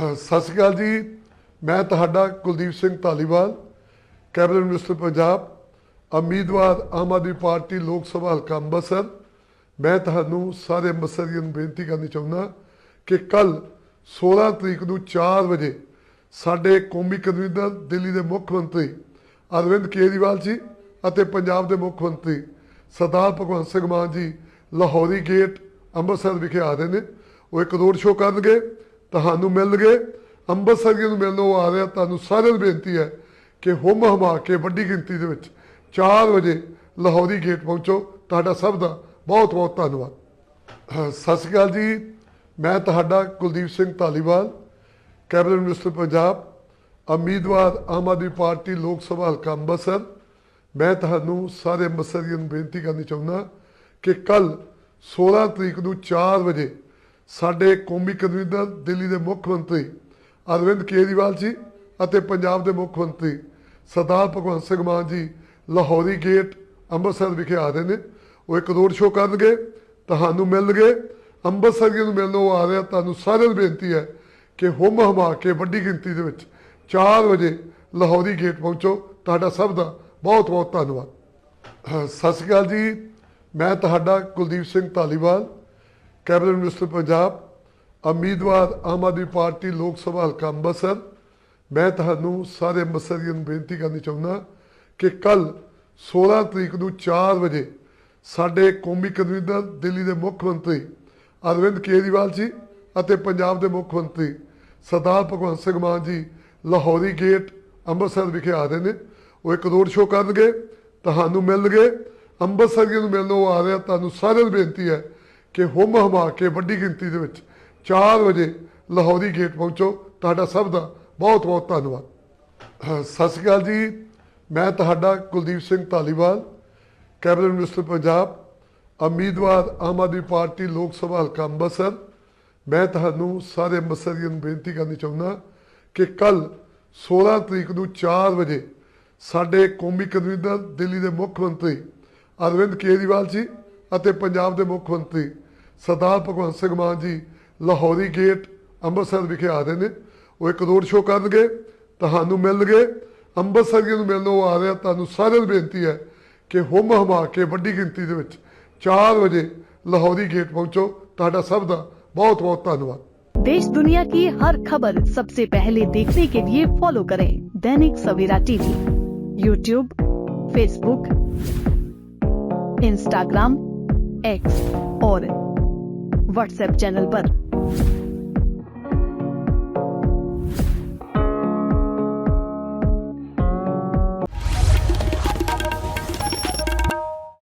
ਸਤਿ ਸ਼੍ਰੀ ਅਕਾਲ ਜੀ। ਮੈਂ ਤੁਹਾਡਾ ਕੁਲਦੀਪ ਸਿੰਘ ਧਾਲੀਵਾਲ, ਕੈਬਨਿਟ ਮਿਨਿਸਟਰ ਪੰਜਾਬ, ਉਮੀਦਵਾਰ ਆਮ ਆਦਮੀ ਪਾਰਟੀ ਲੋਕ ਸਭਾ ਹਲਕਾ ਅੰਮ੍ਰਿਤਸਰ। ਮੈਂ ਤੁਹਾਨੂੰ ਸਾਰੇ ਅੰਮ੍ਰਿਤਸਰੀਆਂ ਨੂੰ ਬੇਨਤੀ ਕਰਨੀ ਚਾਹੁੰਦਾ ਕਿ ਕੱਲ 16 ਤਰੀਕ ਨੂੰ 4 ਵਜੇ ਸਾਡੇ ਕੌਮੀ ਕਨਵੀਨਰ, ਦਿੱਲੀ ਦੇ ਮੁੱਖ ਮੰਤਰੀ ਅਰਵਿੰਦ ਕੇਜਰੀਵਾਲ ਜੀ ਅਤੇ ਪੰਜਾਬ ਦੇ ਮੁੱਖ ਮੰਤਰੀ ਸਰਦਾਰ ਭਗਵੰਤ ਸਿੰਘ ਮਾਨ ਜੀ ਲਾਹੌਰੀ ਗੇਟ ਅੰਮ੍ਰਿਤਸਰ ਵਿਖੇ ਆ ਰਹੇ ਨੇ। ਉਹ ਇੱਕ ਰੋਡ ਸ਼ੋਅ ਕਰਨਗੇ। ਤੁਹਾਨੂੰ ਮਿਲਣਗੇ ਅੰਮ੍ਰਿਤਸਰ ਨੂੰ ਮਿਲਣ ਉਹ ਆ ਰਿਹਾ ਤੁਹਾਨੂੰ ਸਾਰਿਆਂ ਨੂੰ ਬੇਨਤੀ ਹੈ ਕਿ ਹੁਮ ਹਮਾ ਕੇ ਵੱਡੀ ਗਿਣਤੀ ਦੇ ਵਿੱਚ 4 ਵਜੇ ਲਾਹੌਰੀ ਗੇਟ ਪਹੁੰਚੋ। ਤੁਹਾਡਾ ਸਭ ਦਾ ਬਹੁਤ ਬਹੁਤ ਧੰਨਵਾਦ। ਹਾਂ, ਸਤਿ ਸ਼੍ਰੀ ਅਕਾਲ ਜੀ। ਮੈਂ ਤੁਹਾਡਾ ਕੁਲਦੀਪ ਸਿੰਘ ਧਾਲੀਵਾਲ ਕੈਬਨਿਟ ਮਿਨਿਸਟਰ ਪੰਜਾਬ ਉਮੀਦਵਾਰ ਆਮ ਆਦਮੀ ਪਾਰਟੀ ਲੋਕ ਸਭਾ ਹਲਕਾ ਅੰਮ੍ਰਿਤਸਰ ਮੈਂ ਤੁਹਾਨੂੰ ਸਾਰੇ ਅੰਮ੍ਰਿਤਸਰੀਆਂ ਨੂੰ ਬੇਨਤੀ ਕਰਨੀ ਚਾਹੁੰਦਾ ਕਿ ਕੱਲ 16 ਤਰੀਕ ਨੂੰ 4 ਵਜੇ ਸਾਡੇ ਕੌਮੀ ਕਨਵੀਨਰ ਦਿੱਲੀ ਦੇ ਮੁੱਖ ਮੰਤਰੀ ਅਰਵਿੰਦ ਕੇਜਰੀਵਾਲ ਜੀ ਅਤੇ ਪੰਜਾਬ ਦੇ ਮੁੱਖ ਮੰਤਰੀ ਸਰਦਾਰ ਭਗਵੰਤ ਸਿੰਘ ਮਾਨ ਜੀ ਲਾਹੌਰੀ ਗੇਟ ਅੰਮ੍ਰਿਤਸਰ ਵਿਖੇ ਆ ਰਹੇ ਨੇ। ਉਹ ਇੱਕ ਰੋਡ ਸ਼ੋਅ ਕਰਨਗੇ ਤੁਹਾਨੂੰ ਮਿਲਣਗੇ। ਅੰਮ੍ਰਿਤਸਰੀਆਂ ਨੂੰ ਮਿਲਣ ਉਹ ਆ ਰਿਹਾ ਤੁਹਾਨੂੰ ਸਾਰਿਆਂ ਨੂੰ ਬੇਨਤੀ ਹੈ ਕਿ ਹੁਮ ਹਮਾ ਕੇ ਵੱਡੀ ਗਿਣਤੀ ਦੇ ਵਿੱਚ 4 ਵਜੇ ਲਾਹੌਰੀ ਗੇਟ ਪਹੁੰਚੋ। ਤੁਹਾਡਾ ਸਭ ਦਾ ਬਹੁਤ ਬਹੁਤ ਧੰਨਵਾਦ। ਹਾਂ, ਸਤਿ ਸ਼੍ਰੀ ਅਕਾਲ ਜੀ। ਮੈਂ ਤੁਹਾਡਾ ਕੁਲਦੀਪ ਸਿੰਘ ਧਾਲੀਵਾਲ। ਕੈਬਨਿਟ ਮਿਨਿਸਟਰ ਪੰਜਾਬ, ਉਮੀਦਵਾਰ ਆਮ ਆਦਮੀ ਪਾਰਟੀ ਲੋਕ ਸਭਾ ਹਲਕਾ ਅੰਮ੍ਰਿਤਸਰ। ਮੈਂ ਤੁਹਾਨੂੰ ਸਾਰੇ ਅੰਮ੍ਰਿਤਸਰੀਆਂ ਨੂੰ ਬੇਨਤੀ ਕਰਨੀ ਚਾਹੁੰਦਾ ਕਿ ਕੱਲ 16 ਤਰੀਕ ਨੂੰ 4 ਵਜੇ ਸਾਡੇ ਕੌਮੀ ਕਨਵੀਨਰ, ਦਿੱਲੀ ਦੇ ਮੁੱਖ ਮੰਤਰੀ ਅਰਵਿੰਦ ਕੇਜਰੀਵਾਲ ਜੀ ਅਤੇ ਪੰਜਾਬ ਦੇ ਮੁੱਖ ਮੰਤਰੀ ਸਰਦਾਰ ਭਗਵੰਤ ਸਿੰਘ ਮਾਨ ਜੀ ਲਾਹੌਰੀ ਗੇਟ ਅੰਮ੍ਰਿਤਸਰ ਵਿਖੇ ਆ ਰਹੇ ਨੇ। ਉਹ ਇੱਕ ਰੋਡ ਸ਼ੋਅ ਕਰਨਗੇ, ਤੁਹਾਨੂੰ ਮਿਲਣਗੇ। ਅੰਮ੍ਰਿਤਸਰੀਆਂ ਨੂੰ ਮਿਲਣ ਉਹ ਆ ਰਿਹਾ ਤੁਹਾਨੂੰ ਸਾਰਿਆਂ ਨੂੰ ਬੇਨਤੀ ਹੈ ਕਿ ਹੁਮ ਹਮਾ ਕੇ ਵੱਡੀ ਗਿਣਤੀ ਦੇ ਵਿੱਚ 4 ਵਜੇ ਲਾਹੌਰੀ ਗੇਟ ਪਹੁੰਚੋ। ਤੁਹਾਡਾ ਸਭ ਦਾ ਬਹੁਤ ਬਹੁਤ ਧੰਨਵਾਦ। ਹਾਂ, ਸਤਿ ਸ਼੍ਰੀ ਅਕਾਲ ਜੀ। ਮੈਂ ਤੁਹਾਡਾ ਕੁਲਦੀਪ ਸਿੰਘ ਧਾਲੀਵਾਲ ਕੈਬਨਿਟ ਮਿਨਿਸਟਰ ਪੰਜਾਬ ਉਮੀਦਵਾਰ ਆਮ ਆਦਮੀ ਪਾਰਟੀ ਲੋਕ ਸਭਾ ਹਲਕਾ ਅੰਮ੍ਰਿਤਸਰ। ਮੈਂ ਤੁਹਾਨੂੰ ਸਾਰੇ ਮਸਰੀਆਂ ਨੂੰ ਬੇਨਤੀ ਕਰਨੀ ਚਾਹੁੰਦਾ ਕਿ ਕੱਲ 16 ਤਰੀਕ ਨੂੰ 4 ਵਜੇ ਸਾਡੇ ਕੌਮੀ ਕਨਵੀਨਰ ਦਿੱਲੀ ਦੇ ਮੁੱਖ ਮੰਤਰੀ ਅਰਵਿੰਦ ਕੇਜਰੀਵਾਲ ਜੀ ਅਤੇ ਪੰਜਾਬ ਦੇ ਮੁੱਖ ਮੰਤਰੀ ਸਰਦਾਰ ਭਗਵੰਤ ਸਿੰਘ ਮਾਨ ਜੀ ਲਾਹੌਰੀ ਗੇਟ ਅੰਮ੍ਰਿਤਸਰ ਵਿਖੇ ਆ ਰਹੇ ਨੇ ਉਹ ਇੱਕ ਰੋਡ ਸ਼ੋਅ ਕਰਨਗੇ ਤੁਹਾਨੂੰ ਮਿਲਣਗੇ ਅੰਮ੍ਰਿਤਸਰੀਆਂ ਨੂੰ ਮਿਲਣ ਉਹ ਆ ਰਿਹਾ ਤੁਹਾਨੂੰ ਸਾਰਿਆਂ ਨੂੰ ਬੇਨਤੀ ਹੈ ਕਿ ਹੁਮ ਹਮਾ ਕੇ ਵੱਡੀ ਗਿਣਤੀ ਦੇ ਵਿੱਚ 4 ਵਜੇ ਲਾਹੌਰੀ ਗੇਟ ਪਹੁੰਚੋ ਤੁਹਾਡਾ ਸਭ ਦਾ ਬਹੁਤ ਬਹੁਤ ਧੰਨਵਾਦ देश दुनिया की हर खबर सबसे पहले देखने के लिए फॉलो करें Dainik Savera TV YouTube Facebook Instagram X और व्हाट्सएप चैनल पर।